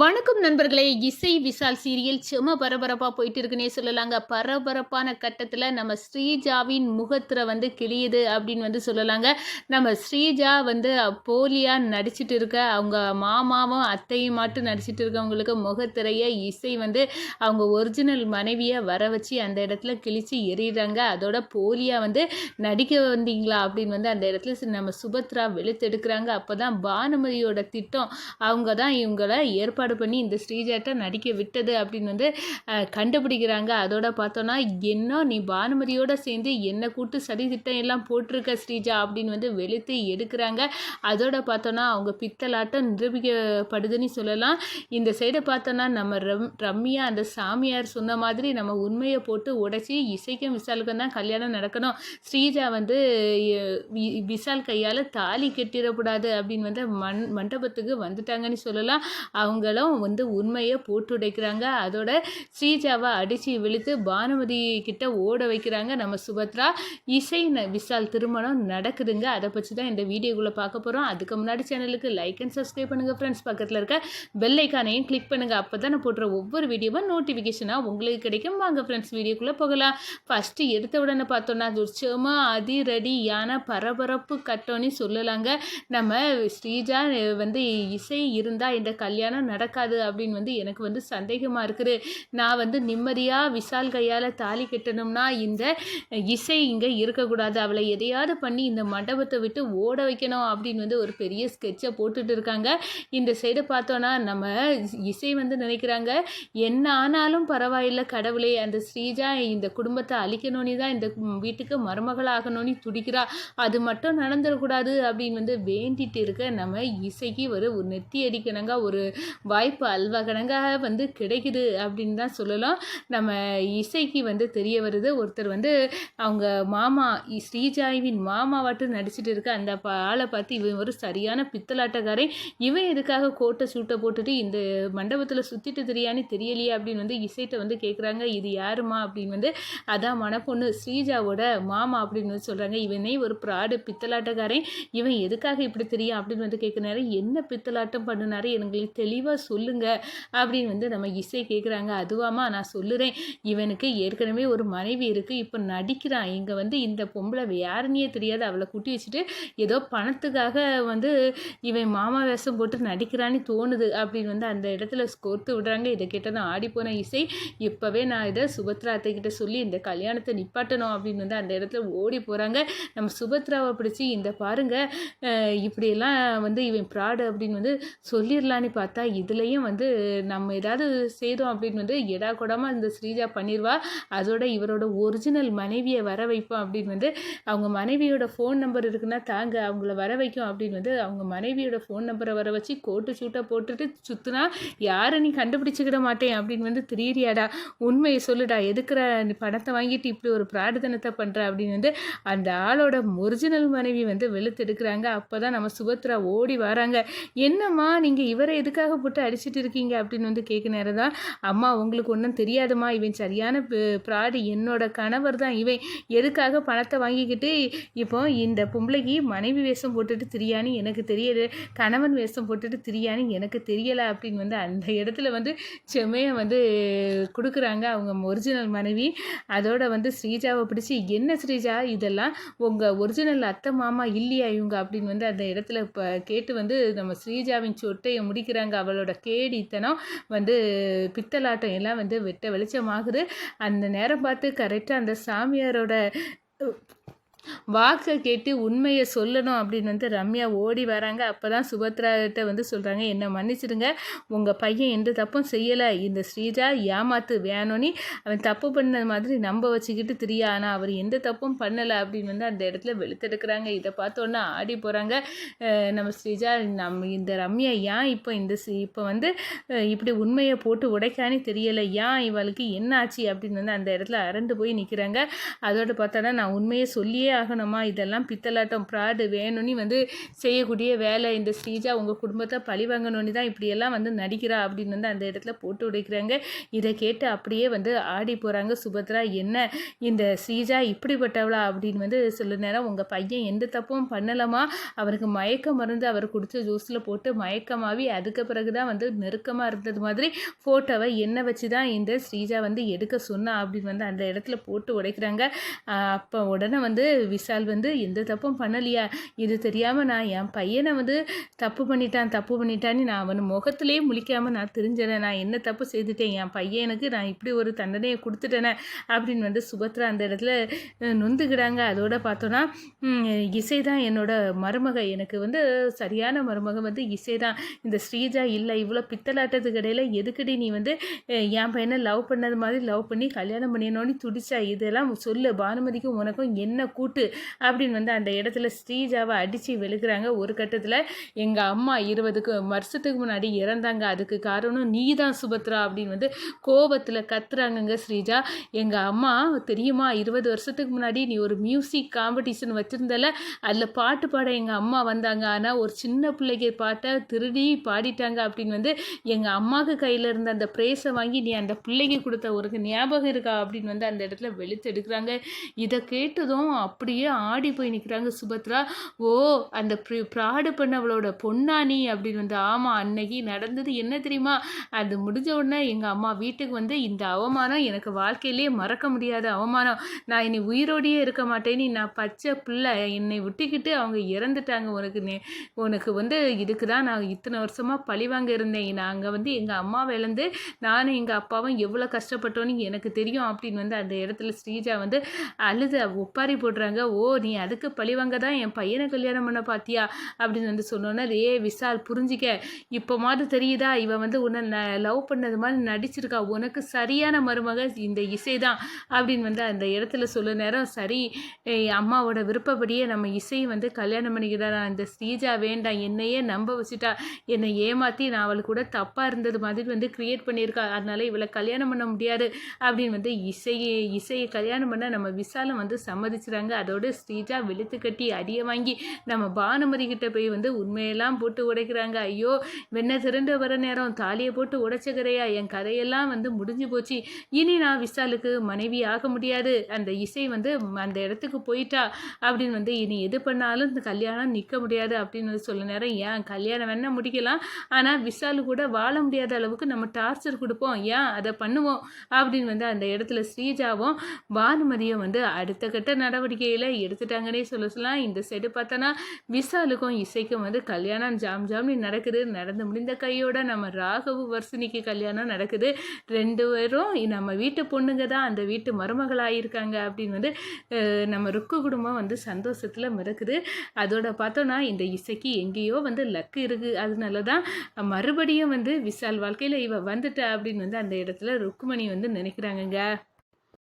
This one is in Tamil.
வணக்கம் நண்பர்களே இசை விசால் சீரியல் செம பரபரப்பாக போயிட்டு இருக்குன்னே சொல்லலாங்க. பரபரப்பான கட்டத்தில் நம்ம ஸ்ரீஜாவின் முகத்தில் வந்து கிளியுது அப்படின்னு வந்து சொல்லலாங்க. நம்ம ஸ்ரீஜா வந்து போலியாக நடிச்சிட்டு இருக்க அவங்க மாமாவும் அத்தையும் மட்டும் நடிச்சிட்டு இருக்கவங்களுக்கு முகத்திரைய இசை வந்து அவங்க ஒரிஜினல் மனைவியை வர வச்சு அந்த இடத்துல கிழிச்சு எறிகிறாங்க அதோட போலியாக வந்து நடிக்க வந்தீங்களா அப்படின்னு வந்து அந்த இடத்துல நம்ம சுபத்ரா வெளுத்தெடுக்கிறாங்க. அப்போ தான் பானுமதியோட திட்டம் அவங்க தான் இவங்கள ஏற்பாடு பண்ணி இந்த ஸ்ரீஜாட்ட நடிக்க விட்டது அப்படின்னு வந்து கண்டுபிடிக்கிறாங்க. அதோட பார்த்தோன்னா என்ன நீ பானுமதியோட சேர்ந்து என்ன கூட்டு சதி திட்டம் எல்லாம் போட்டிருக்க ஸ்ரீஜா அப்படின்னு வந்து வெளுத்து எடுக்கிறாங்க. அதோட பார்த்தோன்னா அவங்க பித்தலாட்டம் நிரூபிக்கப்படுதுன்னு சொல்லலாம். இந்த சைடை பார்த்தோன்னா நம்ம ரம் ரம்யா அந்த சாமியார் சொன்ன மாதிரி நம்ம உண்மையை போட்டு உடைச்சி இசைக்கும் விசாலுக்கும் தான் கல்யாணம் நடக்கணும். ஸ்ரீஜா வந்து வி- விசால் கையால் தாலி கட்டிடக்கூடாது அப்படின்னு வந்து மண் மண்டபத்துக்கு வந்துட்டாங்கன்னு சொல்லலாம். அவங்க அவங்களும் வந்து உண்மையை போட்டு உடைக்கிறாங்க அதோட ஸ்ரீஜாவை அடித்து விழுத்து பானுமதி கிட்ட ஓட வைக்கிறாங்க நம்ம சுபத்ரா. இசை ந- விசால் திருமணம் நடக்குதுங்க. அதை பற்றி தான் இந்த வீடியோக்குள்ளே பார்க்க போகிறோம் அதுக்கு முன்னாடி சேனலுக்கு லைக் அண்ட் சப்ஸ்கிரைப் பண்ணுங்கள் ஃப்ரெண்ட்ஸ் பக்கத்தில் இருக்க பெல் ஐக்கானையும் கிளிக் பண்ணுங்கள் அப்போ தான் நான் போடுற ஒவ்வொரு வீடியோவும் நோட்டிஃபிகேஷனாக உங்களுக்கு கிடைக்கும். வாங்க ஃப்ரெண்ட்ஸ் வீடியோக்குள்ளே போகலாம். ஃபஸ்ட்டு எடுத்த உடனே பார்த்தோன்னா அது ஒரு சும்மா அதிரடியான பரபரப்பு கட்டோன்னு சொல்லலாங்க. நம்ம ஸ்ரீஜா வந்து இசை இருந்தால் இந்த கல்யாணம் நடக்காது அப்படின்னு வந்து எனக்கு வந்து சந்தேகமாக இருக்குது. நான் வந்து நிம்மதியாக விசால் கையால் தாலி கட்டணும்னா இந்த இசை இங்கே இருக்கக்கூடாது. அவளை எதையாவது பண்ணி இந்த மண்டபத்தை விட்டு ஓட வைக்கணும் அப்படின்னு வந்து ஒரு பெரிய ஸ்கெட்சை போட்டுட்டு இருக்காங்க. இந்த சைடு பார்த்தோன்னா நம்ம இசை வந்து நினைக்கிறாங்க என்ன ஆனாலும் பரவாயில்லை கடவுளே அந்த ஸ்ரீஜா இந்த குடும்பத்தை அழிக்கணும்னு தான் இந்த வீட்டுக்கு மருமகளாகணும்னு துடிக்கிறா. அது மட்டும் நடந்துடக்கூடாது அப்படின்னு வந்து வேண்டிட்டு இருக்க நம்ம இசைக்கு ஒரு ஒரு நெத்தி அடிக்கணுங்க. ஒரு வாய்ப்பு அல்வகணங்காக வந்து கிடைக்குது அப்படின்னு தான் சொல்லலாம். நம்ம இசைக்கு வந்து தெரிய வருது. ஒருத்தர் வந்து அவங்க மாமா ஸ்ரீஜாயுவின் ஸ்ரீஜாவின் மாமாவாட்டு நடிச்சிட்டு இருக்க அந்த ஆளை பார்த்து இவன் ஒரு சரியான பித்தலாட்டக்காரன். இவன் எதுக்காக கோட்டை சூட்டை போட்டுட்டு இந்த மண்டபத்தில் சுற்றிட்டு தெரியான்னு தெரியலையே அப்படின்னு வந்து இசைட்ட வந்து கேட்குறாங்க இது யாருமா அப்படின்னு வந்து அதான் மணப்பொண்ணு ஸ்ரீஜாவோட மாமா அப்படின்னு வந்து சொல்கிறாங்க இவனே ஒரு ப்ராடு பித்தலாட்டக்காரன். இவன் எதுக்காக இப்படி தெரியும் அப்படின்னு வந்து கேட்குறாரு என்ன பித்தலாட்டம் பண்ணினாரு? எங்களுக்கு தெளிவாக சொல்லுங்க அப்படின்னு வந்து நம்ம இசை கேட்குறாங்க அதுவாமா நான் சொல்லுறேன். இவனுக்கு ஏற்கனவே ஒரு மனைவி இருக்குது இப்போ நடிக்கிறான் இங்கே வந்து இந்த பொம்பளை யாருன்னே தெரியாது. அவளை கூட்டி வச்சுட்டு ஏதோ பணத்துக்காக வந்து இவன் மாமா வேஷம் போட்டு நடிக்கிறான்னு தோணுது அப்படின்னு வந்து அந்த இடத்துல கோர்த்து விடுறாங்க. இதை கேட்டதும் தான் ஆடிப்போன இசை இப்போவே நான் இதை சுபத்ரா அத்தைக்கிட்ட சொல்லி இந்த கல்யாணத்தை நிப்பாட்டணும் அப்படின்னு வந்து அந்த இடத்துல ஓடி போகிறாங்க நம்ம சுபத்ராவை பிடிச்சி இந்த பாருங்க இப்படியெல்லாம் வந்து இவன் ப்ராடு அப்படின்னு வந்து சொல்லிடலான்னு பார்த்தா இதுலேயும் வந்து நம்ம ஏதாவது செய்தோம் அப்படின்னு வந்து எடா கூடமாக இந்த ஸ்ரீஜா பண்ணிடுவா அதோட இவரோட ஒரிஜினல் மனைவியை வர வைப்போம் அப்படின்னு வந்து அவங்க மனைவியோட ஃபோன் நம்பர் இருக்குன்னா தாங்க அவங்கள வர வைக்கும் அப்படின்னு வந்து அவங்க மனைவியோட ஃபோன் நம்பரை வர வச்சு கோட்டு சூட்டை போட்டுட்டு சுற்றுனா யாரை நீ கண்டுபிடிச்சிக்கிட மாட்டேன்? அப்படின்னு வந்து திரியறியாடா. உண்மையை சொல்லுடா எதுக்குற பணத்தை வாங்கிட்டு இப்படி ஒரு பிராடுதனத்தை பண்ணுற அப்படின்னு வந்து அந்த ஆளோட ஒரிஜினல் மனைவி வந்து வெளுத்தெடுக்கிறாங்க அப்போ தான் நம்ம சுபத்ரா ஓடி வராங்க. என்னம்மா நீங்கள் இவரை எதுக்காக போட்டு அடிச்சிட்டு இருக்கீங்க அப்படின்னு வந்து கேட்க நேரம் தான் அம்மா உங்களுக்கு ஒன்றும் தெரியாதும்மா இவன் சரியான ப்ராடி என்னோட கணவர் தான். இவன் எதுக்காக பணத்தை வாங்கிக்கிட்டு இப்போ இந்த பொம்பளைக்கு மனைவி வேஷம் போட்டுட்டு திரியான்னு எனக்கு தெரியல கணவன் வேஷம் போட்டுட்டு திரியான்னு எனக்கு தெரியலை அப்படின்னு வந்து அந்த இடத்துல வந்து செம்மையை வந்து கொடுக்குறாங்க அவங்க ஒரிஜினல் மனைவி. அதோட வந்து ஸ்ரீஜாவை பிடிச்சி என்ன ஸ்ரீஜா? இதெல்லாம் உங்கள் ஒரிஜினல் அத்தை மாமா இல்லையா இவங்க? அப்படின்னு வந்து அந்த இடத்துல இப்போ கேட்டு வந்து நம்ம ஸ்ரீஜாவின் சொட்டையை முடிக்கிறாங்க அவளோட கேடித்தனம் வந்து பித்தலாட்டம் எல்லாம் வந்து வெட்ட வெளிச்சமாகுது. அந்த நேரம் பார்த்து கரெக்டாக அந்த சாமியாரோட வாக்கை கேட்டு உண்மையை சொல்லணும் அப்படின்னு வந்து ரம்யா ஓடி வராங்க. அப்போ தான் சுபத்ராகிட்ட வந்து சொல்கிறாங்க என்னை மன்னிச்சிடுங்க. உங்கள் பையன் எந்த தப்பும் செய்யலை. இந்த ஸ்ரீஜா ஏமாத்து வேணும்னி அவன் தப்பு பண்ண மாதிரி நம்ப வச்சுக்கிட்டு தெரியா. ஆனால் அவர் எந்த தப்பும் பண்ணலை. அப்படின்னு வந்து அந்த இடத்துல வெளுத்தெடுக்கிறாங்க. இதை பார்த்தோன்னே ஆடி போகிறாங்க நம்ம ஸ்ரீஜா நம்ம இந்த ரம்யா ஏன் இப்போ இந்த இப்போ வந்து இப்படி உண்மையை போட்டு உடைக்கானே தெரியலை. ஏன் இவளுக்கு என்ன ஆச்சு அப்படின்னு வந்து அந்த இடத்துல அரண்டு போய் நிற்கிறாங்க அதோட பார்த்தோன்னா நான் உண்மையை சொல்லியே ஆகணுமா? இதெல்லாம் பித்தலாட்டம். ப்ராடு வேணும்னு வந்து செய்யக்கூடிய வேலை. இந்த ஸ்ரீஜா உங்கள் குடும்பத்தை பழி வாங்கணும்னு தான் இப்படியெல்லாம் வந்து நடிக்கிறா அப்படின்னு வந்து அந்த இடத்துல போட்டு உடைக்கிறாங்க. இதை கேட்டு அப்படியே வந்து ஆடி போகிறாங்க சுபத்ரா என்ன? இந்த ஸ்ரீஜா இப்படிப்பட்டவளா? அப்படின்னு வந்து சொல்ல நேரம் உங்கள் பையன் எந்த தப்பும் பண்ணலாமா அவருக்கு மயக்க மருந்து அவர் குடித்த ஜூஸில் போட்டு மயக்கமாகி அதுக்கு பிறகு தான் வந்து நெருக்கமாக இருந்தது மாதிரி ஃபோட்டோவை என்ன வச்சு தான் இந்த ஸ்ரீஜா வந்து எடுக்க சொன்னா அப்படின்னு வந்து அந்த இடத்துல போட்டு உடைக்கிறாங்க. அப்போ உடனே வந்து விஷால் வந்து எந்த தப்பும் பண்ணலையா? இது தெரியாமல் நான் என் பையனை வந்து தப்பு பண்ணிட்டான் தப்பு பண்ணிட்டான்னு நான் அவன் முகத்திலே முழிக்காமல் நான் தெரிஞ்சேன் நான் என்ன தப்பு செய்துட்டேன்? என் பையனுக்கு நான் இப்படி ஒரு தண்டனையை கொடுத்துட்டேனே? அப்படின்னு வந்து சுபத்ரா அந்த இடத்துல நொந்துக்கிறாங்க அதோட பார்த்தோன்னா இசை தான் என்னோட மருமக. எனக்கு வந்து சரியான மருமக வந்து இசை தான். இந்த ஸ்ரீஜா இல்லை இவ்வளோ பித்தலாட்டத்துக்கு இடையில எதுக்கடி நீ வந்து என் பையனை லவ் பண்ணது மாதிரி லவ் பண்ணி கல்யாணம் பண்ணினோன்னு துடிச்சா? இதெல்லாம் சொல்லு. பானுமதிக்கும் உனக்கும் என்ன கூட்டு அப்படின்னு வந்து அந்த இடத்துல ஸ்ரீஜாவை அடித்து வெளுக்கிறாங்க. ஒரு கட்டத்தில் எங்கள் அம்மா இருபதுக்கு வருஷத்துக்கு முன்னாடி இறந்தாங்க. அதுக்கு காரணம் நீ தான் சுபத்ரா அப்படின்னு வந்து கோபத்தில் கத்துறாங்கங்க ஸ்ரீஜா. எங்கள் அம்மா தெரியுமா இருபது வருஷத்துக்கு முன்னாடி நீ ஒரு மியூசிக் காம்படிஷன் வச்சுருந்தல? அதில் பாட்டு பாட எங்கள் அம்மா வந்தாங்க. ஆனால் ஒரு சின்ன பிள்ளைக்கு பாட்டை திருடி பாடிட்டாங்க அப்படின்னு வந்து எங்கள் அம்மாவுக்கு கையில் இருந்த அந்த ப்ரேஸை வாங்கி நீ அந்த பிள்ளைக்கு கொடுத்த ஒரு ஞாபகம் இருக்கா அப்படின்னு வந்து அந்த இடத்துல வெளுத்து எடுக்கிறாங்க. இதை கேட்டதும் அப்படியே ஆடி போய் நிற்கிறாங்க சுபத்ரா. ஓ அந்த ப்ராடு பண்ணவளோட பொன்னானி அப்படின்னு வந்து ஆமாம் அன்னைக்கு நடந்தது என்ன தெரியுமா? அது முடிஞ்ச உடனே எங்கள் அம்மா வீட்டுக்கு வந்து இந்த அவமானம் எனக்கு வாழ்க்கையிலேயே மறக்க முடியாத அவமானம். நான் இனி உயிரோடையே இருக்க மாட்டேன்னு நான் பச்சை பிள்ளை. என்னை விட்டுக்கிட்டு அவங்க இறந்துட்டாங்க. உனக்கு உனக்கு வந்து இதுக்கு தான் நான் இத்தனை வருஷமாக பழிவாங்க இருந்தேன் நாங்கள் வந்து எங்கள் அம்மாவை இழந்து நானும் எங்கள் அப்பாவும் எவ்வளோ கஷ்டப்பட்டோன்னு எனக்கு தெரியும் அப்படின்னு வந்து அந்த இடத்துல ஸ்ரீஜா வந்து அழுத ஒப்பாரி போடுறாங்க. ஓ நீ அதுக்கு பழிவாங்க தான் என் பையனை கல்யாணம் பண்ண பார்த்தியா அப்படின்னு வந்து சொன்னோன்னா ரே விசால் புரிஞ்சிக்க. இப்போ மாதிரி தெரியுதா? இவன் வந்து உன்னை லவ் பண்ணது மாதிரி நடிச்சிருக்கா. உனக்கு சரியான மருமக இந்த இசை தான். அப்படின்னு வந்து அந்த இடத்துல சொல்ல நேரம் சரி அம்மாவோட விருப்பப்படியே நம்ம இசையை வந்து கல்யாணம் பண்ணிக்கிட்டா இந்த ஸ்ரீஜா வேண்டாம். என்னையே நம்ப வச்சுட்டா. என்னை ஏமாற்றி நான் அவள் கூட தப்பாக இருந்தது மாதிரி வந்து க்ரியேட் பண்ணியிருக்கா. அதனால இவளை கல்யாணம் பண்ண முடியாது. அப்படின்னு வந்து இசையை இசையை கல்யாணம் பண்ண நம்ம விசாலம் வந்து சம்மதிச்சுறாங்க. அதோடு ஸ்ரீஜா வெளுத்து கட்டி அடியை வாங்கி நம்ம பானுமதி கிட்ட போய் வந்து உண்மையெல்லாம் போட்டு உடைக்கிறாங்க. ஐயோ வெண்ணை திரண்டு வர நேரம் தாலியை போட்டு உடைச்சிக்கிறையா? என் கதையெல்லாம் வந்து முடிஞ்சு போச்சு. இனி நான் விசாலுக்கு மனைவி ஆக முடியாது. அந்த இசை வந்து அந்த இடத்துக்கு போயிட்டா அப்படின்னு வந்து இனி எது பண்ணாலும் இந்த கல்யாணம் நிற்க முடியாது அப்படின்னு வந்து சொல்ல நேரம். ஏன் கல்யாணம் வேணால் முடிக்கலாம். ஆனால் விசாலு கூட வாழ முடியாத அளவுக்கு நம்ம டார்ச்சர் கொடுப்போம். ஏன் அதை பண்ணுவோம்? அப்படின்னு வந்து அந்த இடத்துல ஸ்ரீஜாவும் பானுமதியும் வந்து அடுத்த கட்ட நடவடிக்கை வாழ்க்கையில் எடுத்துட்டாங்கன்னே சொல்ல சொல்லலாம். இந்த சைடு பார்த்தோன்னா விசாலுக்கும் இசைக்கும் வந்து கல்யாணம் ஜாம் ஜாம்னு நடக்குது. நடந்து முடிந்த கையோட நம்ம ராகவு வர்ஷினிக்கு கல்யாணம் நடக்குது. ரெண்டு பேரும் நம்ம வீட்டு பொண்ணுங்க தான் அந்த வீட்டு மருமகளாயிருக்காங்க அப்படின்னு வந்து நம்ம ருக்கு குடும்பம் வந்து சந்தோஷத்தில் மிதக்குது. அதோட பார்த்தோன்னா இந்த இசைக்கு எங்கேயோ வந்து லக்கு இருக்குது அதனால தான் மறுபடியும் வந்து விஷால் வாழ்க்கையில் இவ வந்துட்டா அப்படின்னு வந்து அந்த இடத்துல ருக்குமணி வந்து நினைக்கிறாங்கங்க.